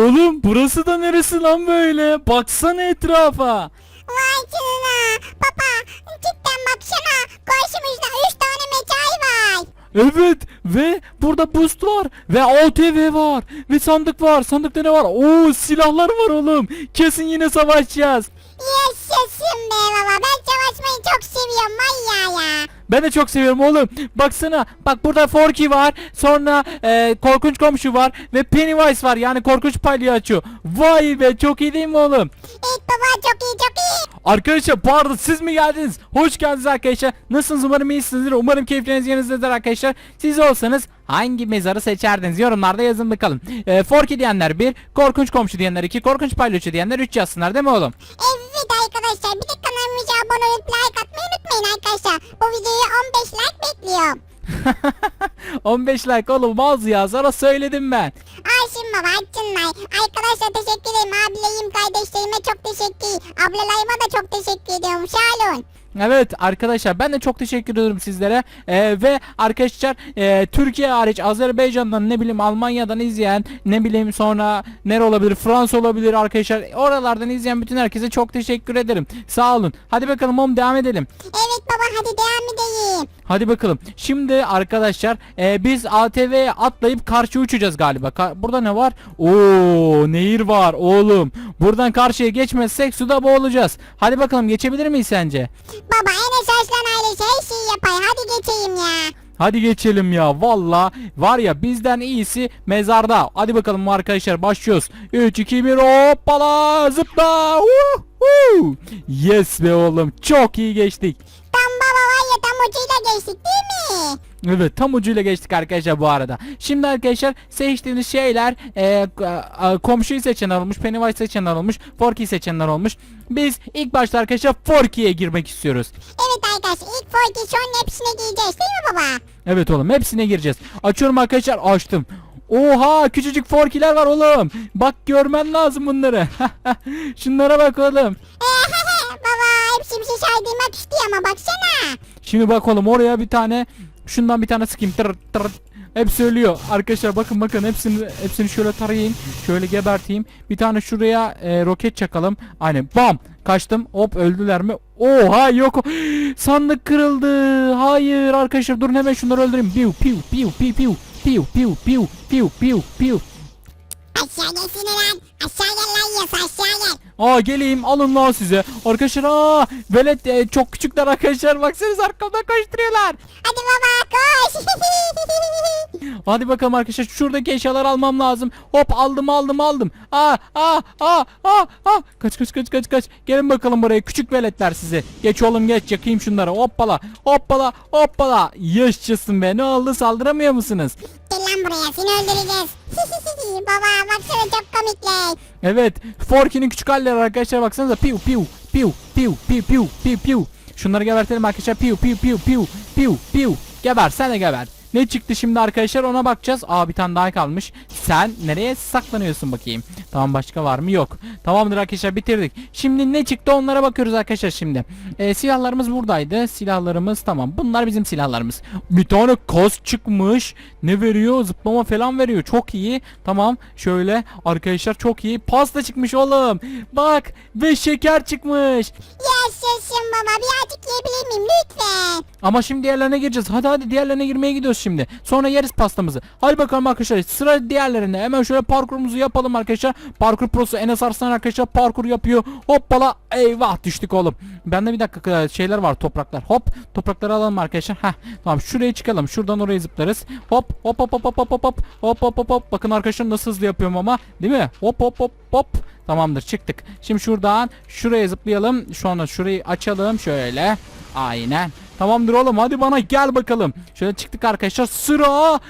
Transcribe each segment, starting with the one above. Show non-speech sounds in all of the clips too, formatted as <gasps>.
Oğlum burası da neresi lan böyle? Baksana etrafa. Vay canına. Baba cidden baksana. Karşımızda 3 tane metal var. Evet ve burada boost var ve ATV var ve sandık var. Sandıkta ne var? Oo silahlar var oğlum. Kesin yine savaşacağız. Yaşasın Ben de çok seviyorum oğlum. Baksana bak burada Forky var. Sonra e, korkunç komşu var ve Pennywise var. Yani korkunç palyaço. Vay be çok iyi değil mi oğlum? Evet baba çok iyi çok iyi. Arkadaşlar bu arada siz mi geldiniz? Hoş geldiniz arkadaşlar. Nasılsınız? Umarım iyisinizdir. Umarım keyifleriniz yerinizdedir arkadaşlar. Siz olsanız hangi mezarı seçerdiniz? Yorumlarda yazın bakalım. E, Forky diyenler 1, korkunç komşu diyenler 2, korkunç palyaço diyenler 3 yazsınlar değil mi oğlum? Evet arkadaşlar bir de kanalımıza abone olup like atmayı unutmayın arkadaşlar. Bu videoya 15 like bekliyorum. <laughs> 15 like oğlum az ya sana söyledim ben. Ayşin baba açınlar. Arkadaşlar teşekkür ederim. Abilerim kardeşlerime çok teşekkür. Ablalarıma da çok teşekkür ediyorum. Sağ olun. Evet arkadaşlar ben de çok teşekkür ediyorum sizlere. Ee, ve arkadaşlar e, Türkiye hariç Azerbaycan'dan ne bileyim Almanya'dan izleyen ne bileyim sonra nere olabilir Fransa olabilir arkadaşlar oralardan izleyen bütün herkese çok teşekkür ederim. Sağ olun. Hadi bakalım oğlum devam edelim. Evet baba hadi devam edelim. hadi bakalım. Şimdi arkadaşlar e, biz ATV'ye atlayıp karşı uçacağız galiba. Ka- burada ne var? Oo nehir var oğlum. Buradan karşıya geçmezsek suda boğulacağız. Hadi bakalım geçebilir miyiz sence Baba Enes Arslan ailesi her şeyi yapar. Hadi geçeyim ya. Hadi geçelim ya valla var ya bizden iyisi mezarda. Hadi bakalım arkadaşlar başlıyoruz. 3 2 1 hoppala zıpla. Woohoo! Yes be oğlum çok iyi geçtik. Ya tam ucuyla geçtik değil mi? Evet tam ucuyla geçtik arkadaşlar bu arada. Şimdi arkadaşlar seçtiğiniz şeyler e, e, komşuyu seçenler olmuş, Pennywise seçenler olmuş, Forky seçenler olmuş. Biz ilk başta arkadaşlar Forky'ye girmek istiyoruz. Evet arkadaşlar ilk forki şunun hepsine giyeceğiz değil mi baba? Evet oğlum hepsine gireceğiz. Açıyorum arkadaşlar açtım. Oha küçücük forkiler var oğlum. Bak görmen lazım bunları. <laughs> Şunlara bak oğlum. baba saydırmak istiyor ama baksana. Şimdi bak oğlum oraya bir tane şundan bir tane sıkayım. Tır tır. Hepsi ölüyor. Arkadaşlar bakın bakın hepsini hepsini şöyle tarayayım. Şöyle geberteyim. Bir tane şuraya e, roket çakalım. Aynen bam. Kaçtım. Hop öldüler mi? Oha yok. <gasps> Sandık kırıldı. Hayır arkadaşlar durun hemen şunları öldüreyim. Piu piu piu piu piu piu piu piu piu piu piu. Aşağı gelsene lan. Aşağı gel lan yas aşağı gel. Aa geleyim alın lan size. Arkadaşlar aa velet e, çok küçükler arkadaşlar baksanıza arkamdan koşturuyorlar. Hadi baba koş. <laughs> Hadi bakalım arkadaşlar şuradaki eşyaları almam lazım. Hop aldım aldım aldım. Aa aa aa aa aa. Kaç kaç kaç kaç kaç. Gelin bakalım buraya küçük veletler size. Geç oğlum geç yakayım şunları. Hoppala hoppala hoppala. Yaşasın be ne oldu saldıramıyor musunuz? Gel lan buraya seni öldüreceğiz. <laughs> baba baksana çok komikler. Evet Forky'nin küçük halleri arkadaşlar baksanıza. Piu piu piu piu piu piu piu piu. Şunları gebertelim arkadaşlar. Piu piu piu piu piu piu. Geber sen de geber. Ne çıktı şimdi arkadaşlar ona bakacağız. Aa bir tane daha kalmış. Sen nereye saklanıyorsun bakayım. Tamam başka var mı? Yok. Tamamdır arkadaşlar bitirdik. Şimdi ne çıktı onlara bakıyoruz arkadaşlar şimdi. Ee, silahlarımız buradaydı. Silahlarımız tamam. Bunlar bizim silahlarımız. Bir tane kas çıkmış. Ne veriyor? Zıplama falan veriyor. Çok iyi. Tamam. Şöyle arkadaşlar çok iyi. Pasta çıkmış oğlum. Bak ve şeker çıkmış. Yaşasın baba birazcık yiyebilir miyim lütfen? Ama şimdi diğerlerine gireceğiz. Hadi hadi diğerlerine girmeye gidiyoruz şimdi. Sonra yeriz pastamızı. Hadi bakalım arkadaşlar. Sıra diğerlerinde. Hemen şöyle parkurumuzu yapalım arkadaşlar. Parkur prosu Enes Arslan arkadaşlar parkur yapıyor. Hoppala. Eyvah düştük oğlum. Bende bir dakika şeyler var topraklar. Hop toprakları alalım arkadaşlar. Heh. Tamam şuraya çıkalım. Şuradan oraya zıplarız. Hop hop hop hop hop hop hop hop hop hop hop hop. Bakın arkadaşlar nasıl hızlı yapıyorum ama. Değil mi? Hop hop hop hop. Tamamdır çıktık. Şimdi şuradan şuraya zıplayalım. Sonra şurayı açalım şöyle. Aynen. Tamamdır oğlum hadi bana gel bakalım. Şöyle çıktık arkadaşlar. Sıra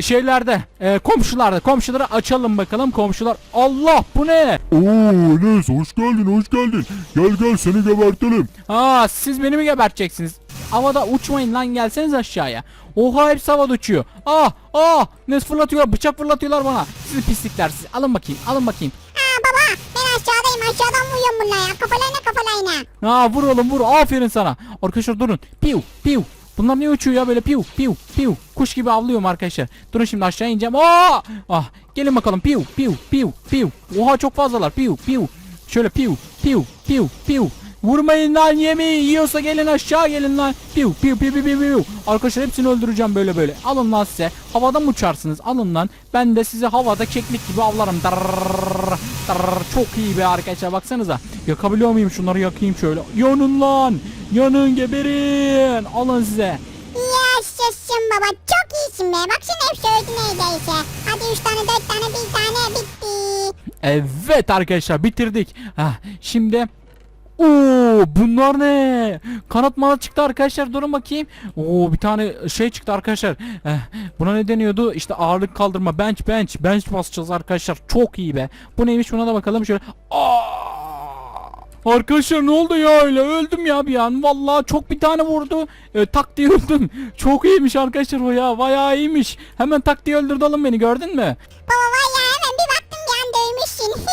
şeylerde e, komşularda komşuları açalım bakalım komşular Allah bu ne Oo Enes hoş geldin hoş geldin. Gel gel seni gebertelim. Aa siz beni mi geberteceksiniz havada uçmayın lan gelseniz aşağıya Oha hepsi havada uçuyor ah ah ne fırlatıyorlar bıçak fırlatıyorlar bana sizi pislikler siz alın bakayım alın bakayım Aa baba aşağıdayım aşağıdan vuruyorum bunlar ya kafalarına kafalarına. Aa vur oğlum vur aferin sana arkadaşlar durun piu piu Bunlar niye uçuyor ya böyle piu piu piu kuş gibi avlıyorum arkadaşlar durun şimdi aşağı ineceğim Aa! ah Gelin bakalım. Piu piu piu piu. Oha çok fazlalar. Piu piu. Şöyle piu piu piu piu. Vurmayın lan yemeği yiyorsa gelin aşağı gelin lan. Piu piu piu piu piu. Arkadaşlar hepsini öldüreceğim böyle böyle. Alın lan size. Havada mı uçarsınız? Alın lan. Ben de sizi havada keklik gibi avlarım. Darrrr, darrrr. Çok iyi be arkadaşlar baksanıza. Yakabiliyor muyum şunları yakayım şöyle. Yanın lan. Yanın geberin. Alın size. Yaşasın baba çok iyisin be. Bak şimdi hepsi öldü neredeyse. Hadi 3 tane 4 tane bir tane bitti. Evet arkadaşlar bitirdik. Hah, şimdi Oo bunlar ne? Kanat manat çıktı arkadaşlar durun bakayım. Oo bir tane şey çıktı arkadaşlar. Eh, buna ne deniyordu? İşte ağırlık kaldırma bench bench bench basacağız arkadaşlar. Çok iyi be. Bu neymiş buna da bakalım şöyle. Aa! Arkadaşlar ne oldu ya öyle öldüm ya bir an vallahi çok bir tane vurdu e, tak diye öldüm çok iyiymiş arkadaşlar o ya bayağı iyiymiş hemen tak diye öldürdü beni gördün mü Baba var ya hemen bir baktım bir anda <laughs> ölmüşsün.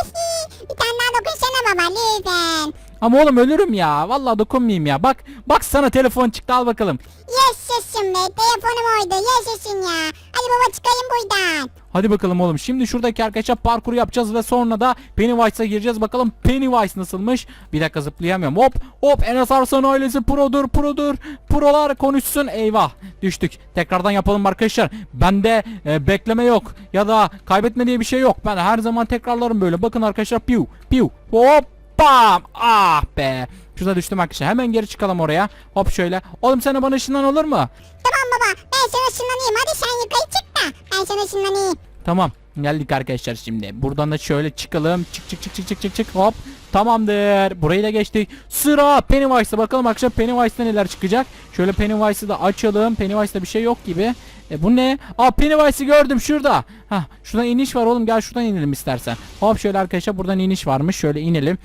bir tane daha dokunsana baba lütfen. Ama oğlum ölürüm ya. Vallahi dokunmayayım ya. Bak bak sana telefon çıktı al bakalım. Yaşasın be telefonum oydu yaşasın ya. Hadi baba çıkayım buradan. Hadi bakalım oğlum. Şimdi şuradaki arkadaşlar parkur yapacağız ve sonra da Pennywise'a gireceğiz. Bakalım Pennywise nasılmış? Bir dakika zıplayamıyorum. Hop hop Enes Arslan ailesi produr produr. Prolar konuşsun. Eyvah düştük. Tekrardan yapalım arkadaşlar. Bende e, bekleme yok ya da kaybetme diye bir şey yok. Ben her zaman tekrarlarım böyle. Bakın arkadaşlar piu piu hop bam ah be. Şurada düştüm arkadaşlar. Hemen geri çıkalım oraya. Hop şöyle. Oğlum sen de bana ışından olur mu? Tamam baba ben sana ışınlanayım hadi sen yukarı çık da ben sana ışınlanayım. Tamam. Geldik arkadaşlar şimdi. Buradan da şöyle çıkalım. Çık çık çık çık çık çık çık. Hop. Tamamdır. Burayı da geçtik. Sıra Pennywise'a bakalım arkadaşlar Pennywise'da neler çıkacak. Şöyle Pennywise'ı da açalım. Pennywise'da bir şey yok gibi. E bu ne? Aa Pennywise'ı gördüm şurada. Hah şuradan iniş var oğlum gel şuradan inelim istersen. Hop şöyle arkadaşlar buradan iniş varmış. Şöyle inelim.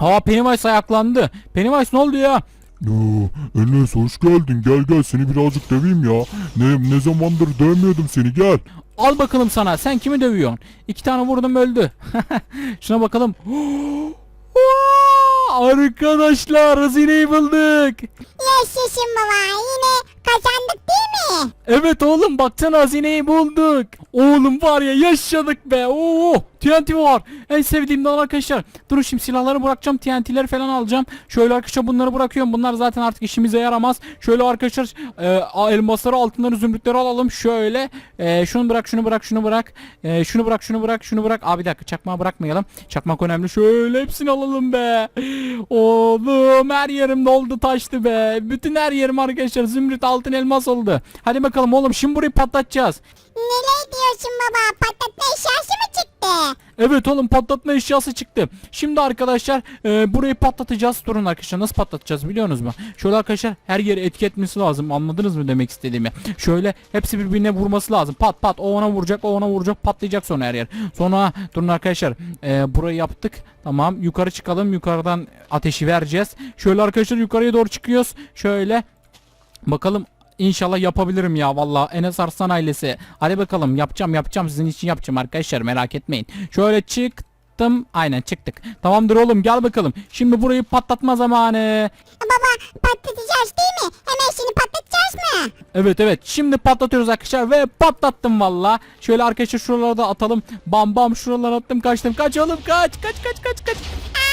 Aa Pennywise ayaklandı. Pennywise ne oldu ya? Oo, Enes hoş geldin. Gel gel seni birazcık döveyim ya. Ne, ne zamandır dövmüyordum seni gel. Al bakalım sana. Sen kimi dövüyorsun? İki tane vurdum öldü. <laughs> Şuna bakalım. <gasps> Arkadaşlar hazineyi bulduk. Yaşasın baba yine kazandık değil mi? Evet oğlum baksana hazineyi bulduk. Oğlum var ya yaşadık be. Oo TNT var. En sevdiğimden arkadaşlar. Durun şimdi silahları bırakacağım. TNT'leri falan alacağım. Şöyle arkadaşlar bunları bırakıyorum. Bunlar zaten artık işimize yaramaz. Şöyle arkadaşlar e, elmasları, altınları, zümrütleri alalım. Şöyle e, şunu bırak, şunu bırak, şunu bırak. E, şunu bırak, şunu bırak, şunu bırak. Abi bir dakika çakmağı bırakmayalım. Çakmak önemli. Şöyle hepsini alalım be. Oğlum her yerim doldu taştı be. Bütün her yerim arkadaşlar zümrüt, altın, elmas oldu. Hadi bakalım oğlum şimdi burayı patlatacağız. Neler diyorsun baba patlatma eşyası mı çıktı? Evet oğlum patlatma eşyası çıktı. Şimdi arkadaşlar e, burayı patlatacağız. Durun arkadaşlar nasıl patlatacağız biliyorsunuz mu? Şöyle arkadaşlar her yeri etki etmesi lazım. Anladınız mı demek istediğimi? Şöyle hepsi birbirine vurması lazım. Pat pat o ona vuracak o ona vuracak patlayacak sonra her yer. Sonra durun arkadaşlar e, burayı yaptık. Tamam yukarı çıkalım yukarıdan ateşi vereceğiz. Şöyle arkadaşlar yukarıya doğru çıkıyoruz. Şöyle Bakalım İnşallah yapabilirim ya valla Enes Arslan ailesi. Hadi bakalım yapacağım yapacağım sizin için yapacağım arkadaşlar merak etmeyin. Şöyle çıktım. Aynen çıktık. Tamamdır oğlum gel bakalım. Şimdi burayı patlatma zamanı. Baba patlatacağız değil mi? Hemen şimdi patlatacağız mı? Evet evet şimdi patlatıyoruz arkadaşlar ve patlattım valla. Şöyle arkadaşlar şuralara da atalım. Bam bam şuralara attım kaçtım. Kaç oğlum kaç kaç kaç kaç kaç. Aa,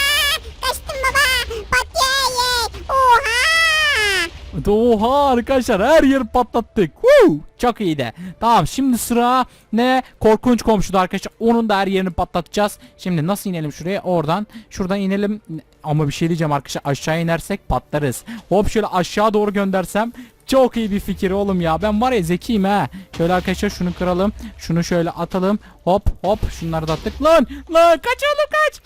Oha arkadaşlar her yeri patlattık. Woo! Çok iyiydi. Tamam şimdi sıra ne? Korkunç komşuda arkadaşlar. Onun da her yerini patlatacağız. Şimdi nasıl inelim şuraya? Oradan. Şuradan inelim. Ama bir şey diyeceğim arkadaşlar. Aşağı inersek patlarız. Hop şöyle aşağı doğru göndersem. Çok iyi bir fikir oğlum ya. Ben var ya zekiyim ha. Şöyle arkadaşlar şunu kıralım. Şunu şöyle atalım. Hop hop. Şunları da attık. Lan lan kaç oğlum kaç.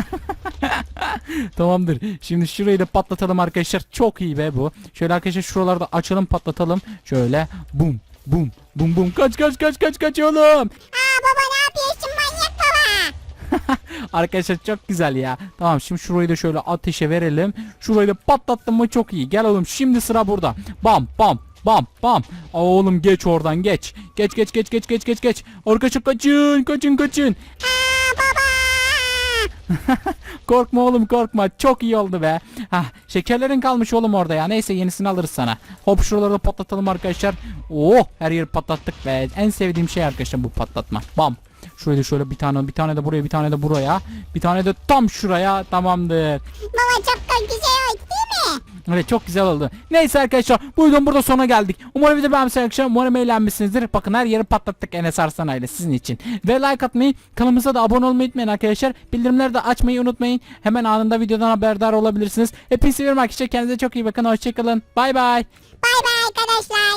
<laughs> Tamamdır. Şimdi şurayı da patlatalım arkadaşlar. Çok iyi be bu. Şöyle arkadaşlar şuraları da açalım patlatalım. Şöyle bum bum bum bum. Kaç kaç kaç kaç kaç oğlum. Aa baba ne yapıyorsun manyak baba? <laughs> Arkadaşlar çok güzel ya. Tamam şimdi şurayı da şöyle ateşe verelim. Şurayı da patlattım mı çok iyi. Gel oğlum şimdi sıra burada. Bam bam bam bam. Aa, oğlum geç oradan geç. Geç geç geç geç geç geç geç. Arkadaşlar kaçın kaçın kaçın. Aa. <laughs> korkma oğlum korkma. Çok iyi oldu be. Hah şekerlerin kalmış oğlum orada ya. Neyse yenisini alırız sana. Hop şuraları patlatalım arkadaşlar. Oh her yeri patlattık be. En sevdiğim şey arkadaşlar bu patlatma. Bam. Şöyle şöyle bir tane bir tane de buraya bir tane de buraya. Bir tane de tam şuraya tamamdır. Baba çok güzel? Evet çok güzel oldu. Neyse arkadaşlar bu videonun burada sona geldik. Umarım video beğenmişsiniz arkadaşlar. Umarım eğlenmişsinizdir. Bakın her yeri patlattık Enes Arslan ile sizin için. Ve like atmayı, kanalımıza da abone olmayı unutmayın arkadaşlar. Bildirimleri de açmayı unutmayın. Hemen anında videodan haberdar olabilirsiniz. Hepinizi seviyorum arkadaşlar. Kendinize çok iyi bakın. Hoşçakalın. Bay bay. Bay bay arkadaşlar.